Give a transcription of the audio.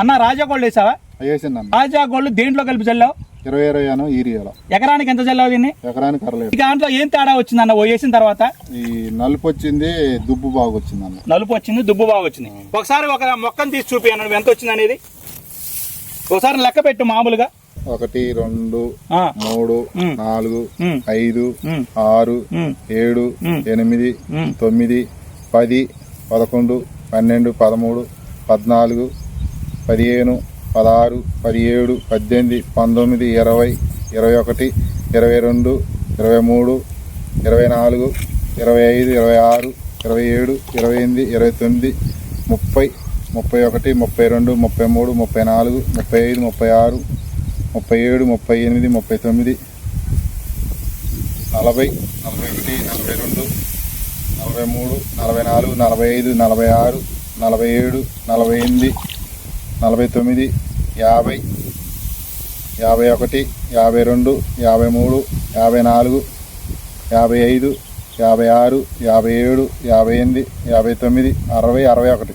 అన్న రాజా గోల్డ్ వేసావా? రాజా గోల్డ్ దేంట్లో కలిపి చల్లావు? ఇరవై ఇరవై అను ఎకరానికి ఎంత చల్లావు దీన్ని? ఎకరానికి అరలేదు ఈ దాంట్లో ఏం తేడా వచ్చిందన్న? ఓ వేసిన తర్వాత? ఈ నలుపు వచ్చింది దుబ్బు బాగా వచ్చిందన్న. నలుపు వచ్చింది దుబ్బు బాగా వచ్చింది. ఒకసారి ఒక మొక్కను తీసి చూపి ఎంత వచ్చింది అనేది? ఒకసారి లెక్క పెట్టు మామూలుగా. ఒకటి రెండు మూడు. నాలుగు ఐదు ఆరు ఏడు. ఎనిమిది. తొమ్మిది పది పదకొండు పన్నెండు పదమూడు పద్నాలుగు పదిహేను పదహారు పదిహేడు పద్దెనిమిది పంతొమ్మిది ఇరవై ఇరవై ఒకటి ఇరవై రెండు ఇరవై మూడు ఇరవై నాలుగు ఇరవై ఐదు ఇరవై ఆరు ఇరవై ఏడు ఇరవై ఎనిమిది ఇరవై తొమ్మిది ముప్పై ముప్పై ఒకటి ముప్పై రెండు ముప్పై మూడు ముప్పై నాలుగు ముప్పై ఐదు ముప్పై ఆరు ముప్పై ఏడు ముప్పై ఎనిమిది ముప్పై తొమ్మిది నలభై నలభై ఒకటి నలభై రెండు నలభై మూడు నలభై నాలుగు నలభై ఐదు నలభై ఆరు నలభై ఏడు నలభై ఎనిమిది నలభై తొమ్మిది యాభై యాభై ఒకటి యాభై రెండు యాభై మూడు యాభై నాలుగు యాభై ఐదు యాభై ఆరు యాభై ఏడు యాభై ఎనిమిది యాభై తొమ్మిది అరవై అరవై ఒకటి.